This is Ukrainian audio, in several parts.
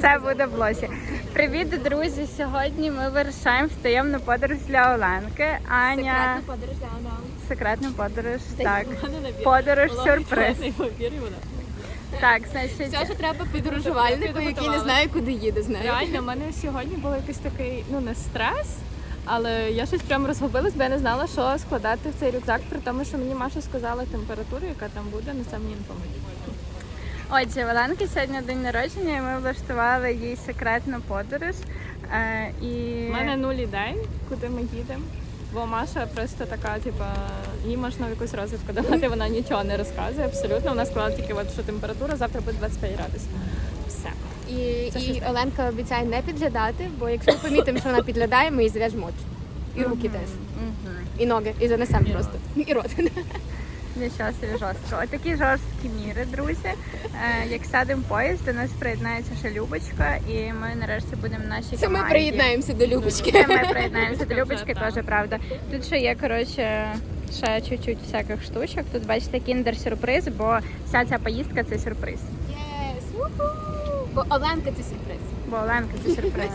Це буде в блозі. Привіт, друзі! Сьогодні ми вирушаємо в таємну подорож для Оленки. Аня. подорож для Секретну подорож. Так. Подорож сюрприз. Так, значить. Все, що треба підорожувальнику, який не знає, куди їде з нею. Реально, в мене сьогодні був якийсь такий, ну не стрес, але я щось прямо розгубилась, бо я не знала, що складати в цей рюкзак, при тому, що мені Маша сказала температуру, яка там буде, але це мені не помогла. Отже, в Оленки сьогодні день народження, і ми влаштували їй секретну подорож. Е, і У мене нуль ідей, куди ми їдемо. Бо Маша просто така, типа, їй можна в якусь розвідку давати, вона нічого не розказує абсолютно. Вона сказала тільки, от, що температура завтра буде 25 градусів. Все. І, Це і щось. Оленка обіцяє не підглядати, бо якщо ми помітимо, що вона підглядає, ми їй зв'яжемо. І руки теж. Мгм. І ноги. І занесемо просто. І рот. Собі жорстко. Отакі жорсткі міри, друзі. Е, як сядемо поїзд, до нас приєднається ще Любочка, і ми нарешті будемо в нашій Це ми приєднаємося до Це Любочки. ми приєднаємося до Любочки, теж правда. Тут ще є, коротше, ще чуть-чуть всяких штучок. Тут бачите кіндер-сюрприз, бо вся ця поїздка це сюрприз. Єс! Бо Оленка це сюрприз. Бо Оленка це сюрприз.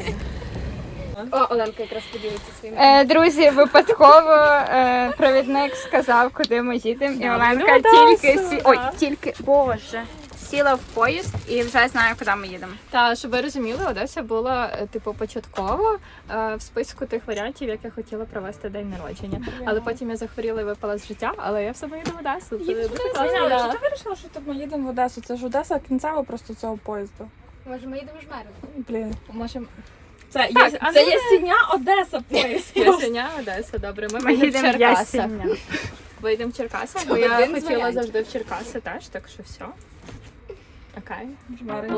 О, Оленка якраз поділиться своїм. Е, друзі, випадково е, провідник сказав, куди ми їдемо, і Оленка ну, тільки сі... Ой, тільки боже. Сіла в поїзд і вже знаю, куди ми їдемо. Та щоб ви розуміли, Одеса була е, типу початково е, в списку тих варіантів, як я хотіла провести день народження. Але потім я захворіла і випала з життя, але я все одно їду в Одесу. Це дуже класно. да. Що ти вирішила, що тут ми їдемо в Одесу? Це ж Одеса кінцева просто цього поїзду. Може, ми їдемо жмером? Блін. Може, Це, Так, є, а це не... Ясеня Одеса поїзд. Ясеня, Одеса, добре. Ми, Ми їдемо в Черкаси. Вийдемо в Черкаси, бо я хотіла завжди в Черкаси теж, так що все. Окей. Жмерин,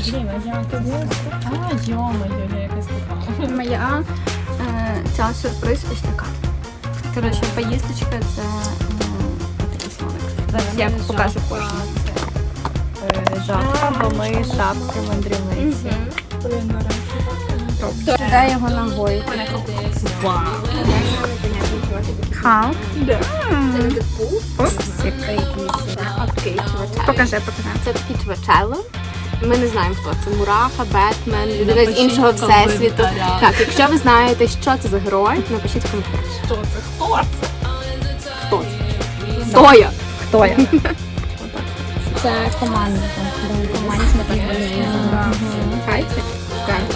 Пересадка see. на. А, йо-моє, я якась така. Моя е, ця сюрприз ось така. Коротше, поїздочка це такий смолик. Зараз я покажу кожну. Жабка, бо ми шапки мандрівниці. Блін, речі. Дай його. Хау. Покажи, покажи. Це чвачело. Ми не знаємо, хто це. Мураха, Бетмен, людина з іншого всесвіту. Так, якщо ви знаєте, що це за герой, напишіть в коментарях. Що це? Хто це? Хто це? Хто я? Хто я? Це команда. Командні Хайте.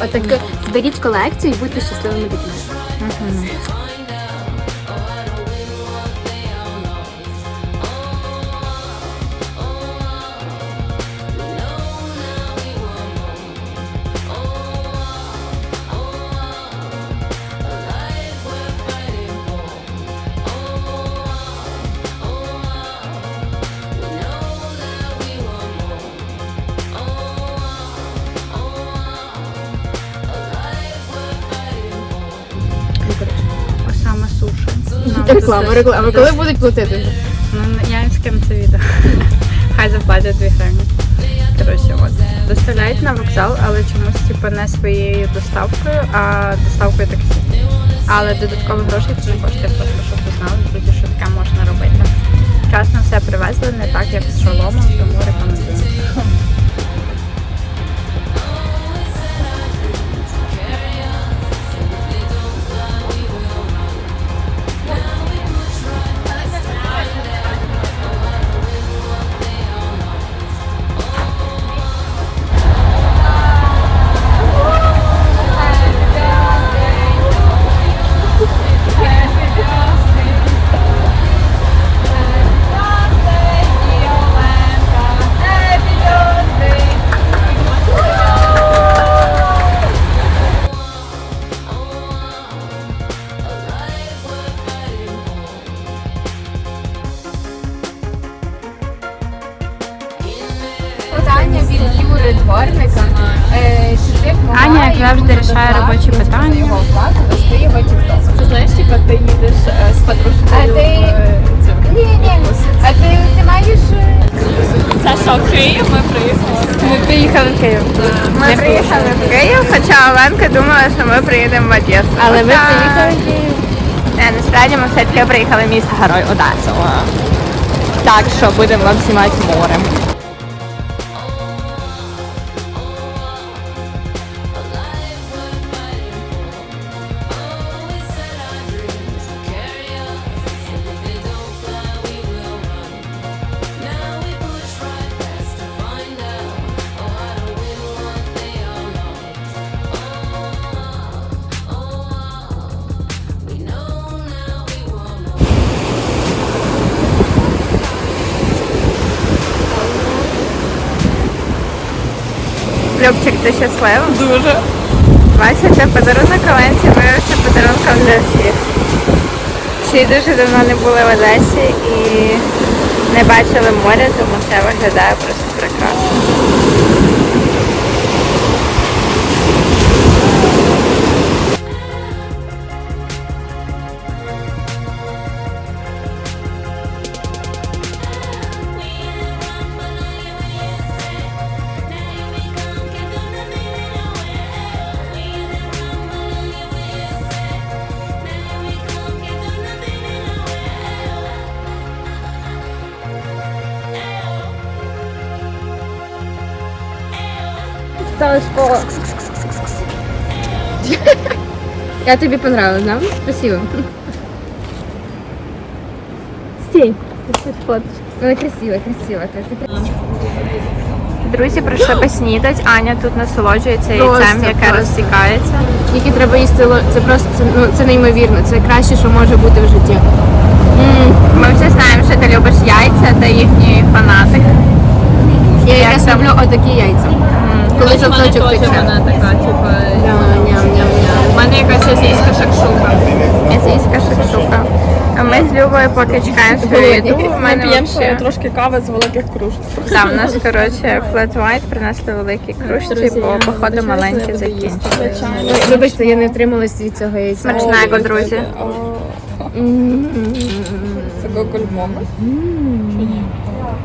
Отак, зберіть колекцію і будьте щасливими дітьми. Реклама, реклама. Коли будуть платити? Ну, я їм скину це відео. Хай заплатять 2 гривні. Коротше, от. Доставляють на вокзал, але чомусь типу, не своєю доставкою, а доставкою таксі. Але додаткові гроші це не коштує просто, щоб ви знали, друзі, що таке можна робити. Вчасно все привезли, не так, як з шоломом, тому рекомендую. Ми приїхали в Київ, хоча Оленка думала, що ми приїдемо в Одесу. Але ми приїхали в Київ. Не, насправді ми все-таки приїхали в місто Герой Одесу. Так що будемо вам знімати море. Любчик, ти щаслива? Дуже. Бачите, подарунок Оленці виявився подарунком для всіх. Всі дуже давно не були в Одесі і не бачили моря, тому це виглядає просто прекрасно. Стала школа. Я тобі понравилась, да? Спасибо. Стій. Фоточка. Вона красива, красива. Друзі прийшли поснідати. Аня тут насолоджується Просто, яйцем, яке просто. розтікається. Тільки треба їсти ло- це просто це, ну, це неймовірно. Це краще, що може бути в житті. Ми вже знаємо, що ти любиш яйця, ти їхній фанатик. Я Як якраз там? люблю отакі яйця. Коли жовточок тече. вона така, типу, Ням-ням-ням-ням. У мене якась азійська шакшука. Азійська шакшука. А ми з Любою поки чекаємо свою їду. У Ми мене п'ємо ще вообще... трошки кави з великих кружок. Там у нас, коротше, флет white принесли великі кружці, бо походу маленькі закінчили. Вибачте, я не втрималась від цього яйця. Смачного, друзі. Це гогольмоми.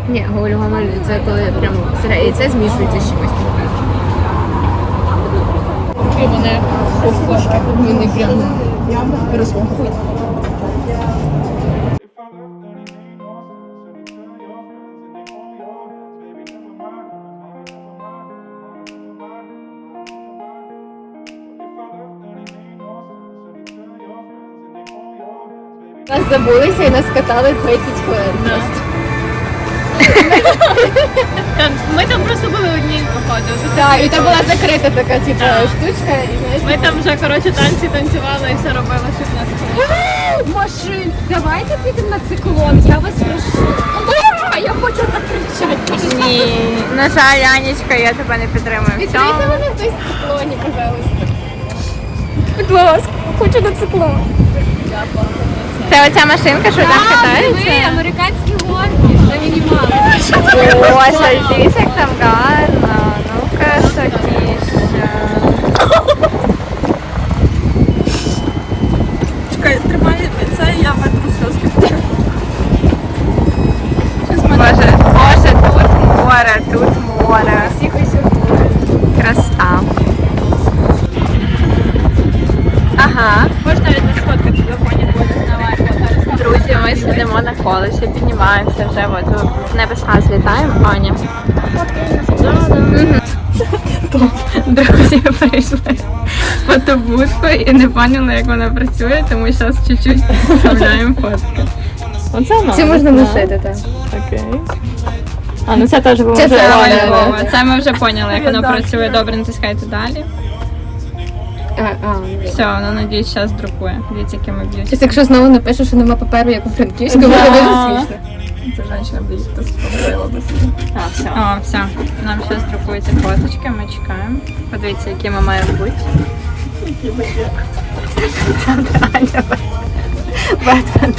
Ні, говорю, це коли прям сире яйце змішується з чимось. І вони Вони прям розпухують. Нас забулися і нас катали 30 хвилин. Там, ми там просто були одні, походу. Так, і там була закрита така, типу, штучка. І, знаєш, Ми там вже, коротше, танці танцювали і все робили, щоб нас Машин, давайте підемо на циклон, я вас прошу. А, я хочу накричати. Ні. На жаль, Анічка, я тебе не підтримую в Відкрийте цьому. мене в той циклоні, пожалуйста. Будь ласка, хочу на циклон. Це оця машинка, що там катається? американські гонки, це мінімал. Боже, дивіться, як там гарно. Ну, красотіша. Чекай, тримай це, я витру сльозки. Боже, боже, тут море, тут море. Краса. Ага. Ми сидимо на колесі, піднімаємося вже, от в небеса злітаємо, Аня. Друзі, прийшли в фотобудку і не поняли, як вона працює, тому зараз чуть-чуть вставляємо фотки. Оце Це можна лишити, так. Окей. А, ну це теж було Це вже Оля. Це ми вже поняли, як воно працює. Добре, натискайте далі. А, а, Все, воно надіюсь, зараз друкує. Дивіться, які ми б'ють. Щось, якщо знову напишу, що нема паперу, як у Франківську, буде дуже смішно. Це жінка б'ють, хто сподобала би собі. А, все. О, все. Нам зараз друкуються фоточки, ми чекаємо. Подивіться, які ми маємо бути. Аня Бетмен.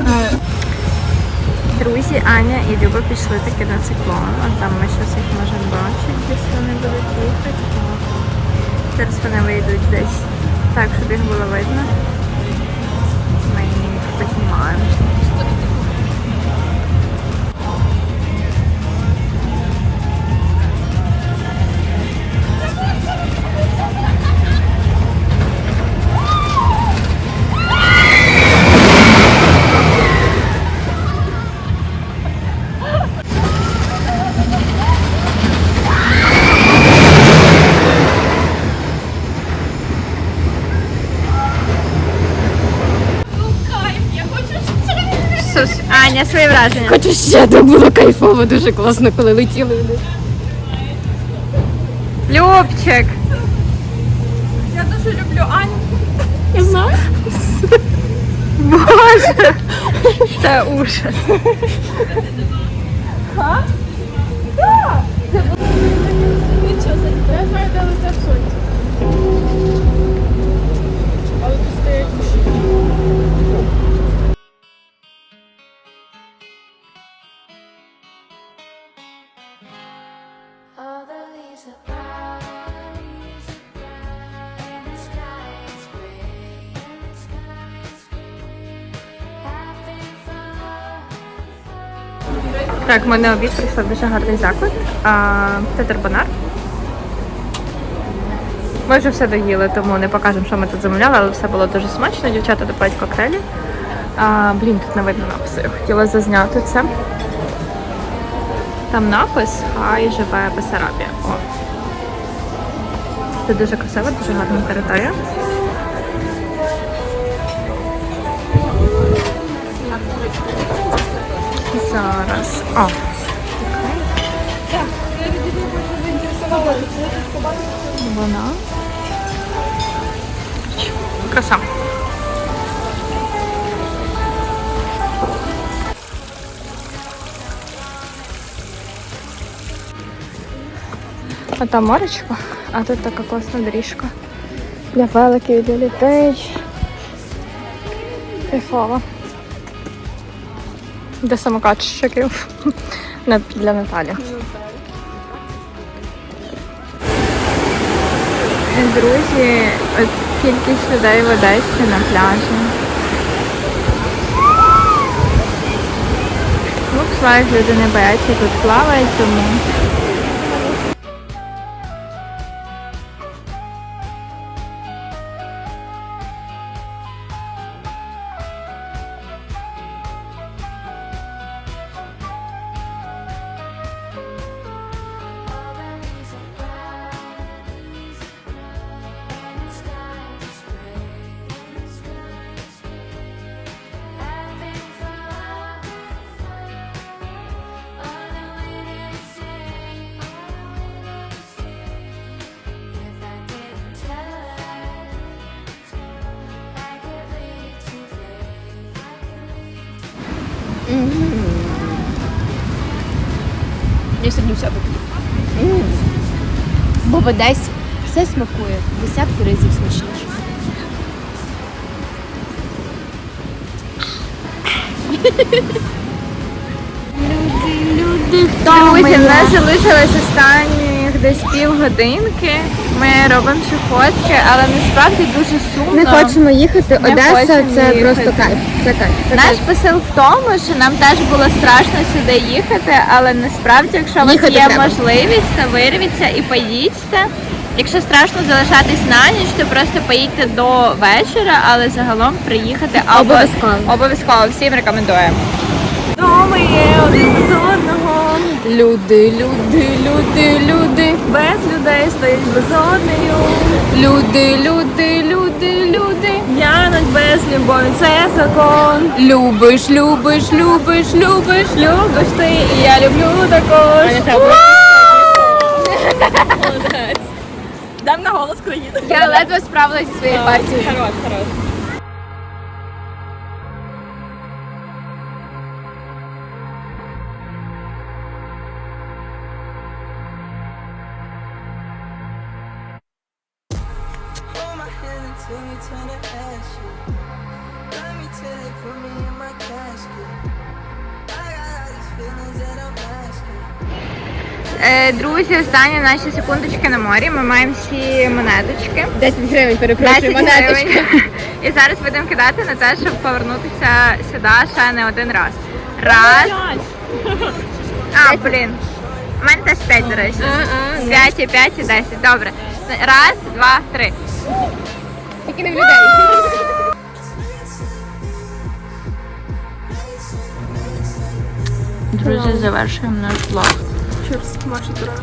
Е, Друзі, Аня і Люба пішли таки на циклон. От там ми зараз вони вийдуть десь так, щоб їх було видно. Ми їх познімаємо. Аня, свої враження. Хочу ще, то було кайфово, дуже класно, коли летіли. Любчик. Я дуже люблю Аню. Я знаю. Боже. Це ужас. Так, ми на обід прийшли в дуже гарний заклад. А, Тетер Ми вже все доїли, тому не покажемо, що ми тут замовляли, але все було дуже смачно. Дівчата допають коктейлі. А, блін, тут не видно напису. Я хотіла зазняти це. Там напис Хай живе Бесарабія. О. Це дуже красиво, дуже гарна територія. Зараз. О. Вона. Краса. А там моречко, а тут така класна доріжка для великих, для дітей. Кайфово. Для самокатчиків. Для Наталі. Друзі, от кількість людей в Одесі на пляжі. Ну, лайф люди не бояться тут плавають, тому. Я сьогодні все вип'ю. Бо в Одесі все смакує десятки разів смачніше. Люди, Друзі, в нас залишилось останніх десь півгодинки. Ми робимо ще фотки, але насправді дуже сумно. Не хочемо їхати. Не Одеса хочемо це їхати. просто кайф. Це кайф. Це Наш кайф. посил в тому, що нам теж було страшно сюди їхати, але насправді, якщо у вас Їхати є треба. можливість, то вирвіться і поїдьте. Якщо страшно залишатись на ніч, то просто поїдьте до вечора, але загалом приїхати або Обов'язково. обов'язково всім рекомендуємо. Дома є один без одного. Люди, люди, люди, люди. Без людей стоїть без однею. Люди, люди, люди, люди. П'януть без любові, це закон. Любиш, любиш, любиш, любиш. Любиш ти, і я люблю також. Молодець. Дам на голос країни. Я ледве справилася зі своєю партією. Хорош, хорош. Друзі, останні наші секундочки на морі. Ми маємо всі монеточки. 10 гривень, 10 перепрошую, монеточка. гривень. І зараз будемо кидати на те, щоб повернутися сюди ще не один раз. Раз. А, блін. У мене теж 5, до речі. А, а, 5 і 5 і 10. Добре. Раз, два, три. Тільки не в людей. Друзі, завершуємо наш влог. Чурс, ваші дороги.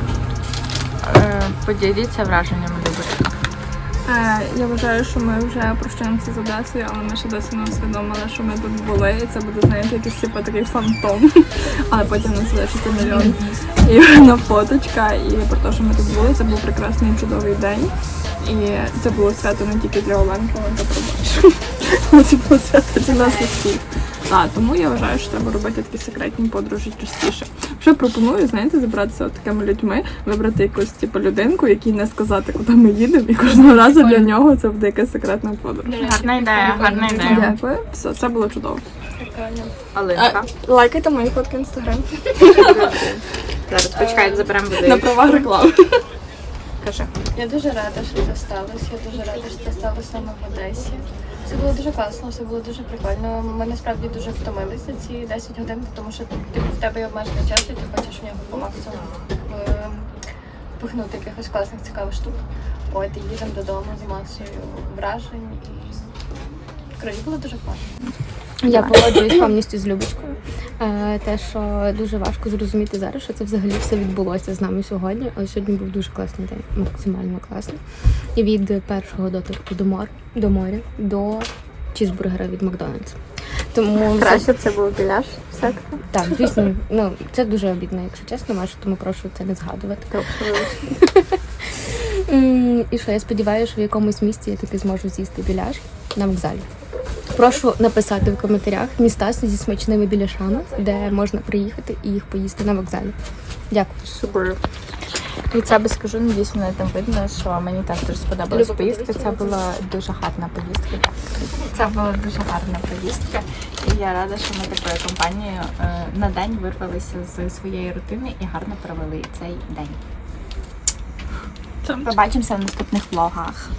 Е, Поділіться враженнями Любочка. Е, Я вважаю, що ми вже прощаємося з Одесою, але ми ще досі не усвідомили, що ми тут були, і це буде, знаєте, якийсь типу такий фантом. Але потім нас залишиться мільйон і на фоточка. І про те, що ми тут були, це був прекрасний чудовий день. І це було свято не тільки для Оленки, але та пробач. Але Це було свято для нас усіх. Тому я вважаю, що треба робити такі секретні подорожі частіше. Що пропоную, знаєте, зібратися от такими людьми, вибрати якусь типу людинку, якій не сказати, куди ми їдемо, і кожного разу для нього це буде якась секретна подорож. Гарна ідея, гарна ідея. Дякую. Все, це було чудово. Алинка. Лайкайте мої фотки інстаграм. Зараз почекайте, заберемо На води. правах реклами. Кажи. Я дуже рада, що це сталося. Я дуже рада, що це сталося саме в Одесі. Це було дуже класно, все було дуже прикольно. Ми насправді дуже втомилися ці 10 годин, тому що типу, в тебе є обмежений час, і ти хочеш в нього по максимуму е, впихнути якихось класних цікавих штук. От і їдемо додому з масою вражень і коротше, було дуже класно. Я погоджуюсь повністю з Любочкою. Е, Те, що дуже важко зрозуміти зараз, що це взагалі все відбулося з нами сьогодні. Але сьогодні був дуже класний день, максимально класний. І від першого доторку до мор до моря до чізбургера від Макдональдса. Тому Краще б це був біляш. Все так, звісно, ну це дуже обідно, якщо чесно, Маша, тому прошу це не згадувати. І що я сподіваюся, що в якомусь місті я таки зможу з'їсти біляш на вокзалі. Прошу написати в коментарях міста зі смачними біляшами, де можна приїхати і їх поїсти на вокзалі. Дякую. Супер. Від себе скажу, ну дійсно там видно, що мені теж дуже сподобалась поїздка. Це була дуже гарна поїздка. Це була дуже гарна поїздка. І я рада, що ми такою компанією е, на день вирвалися з своєї рутини і гарно провели цей день. Побачимося в наступних влогах.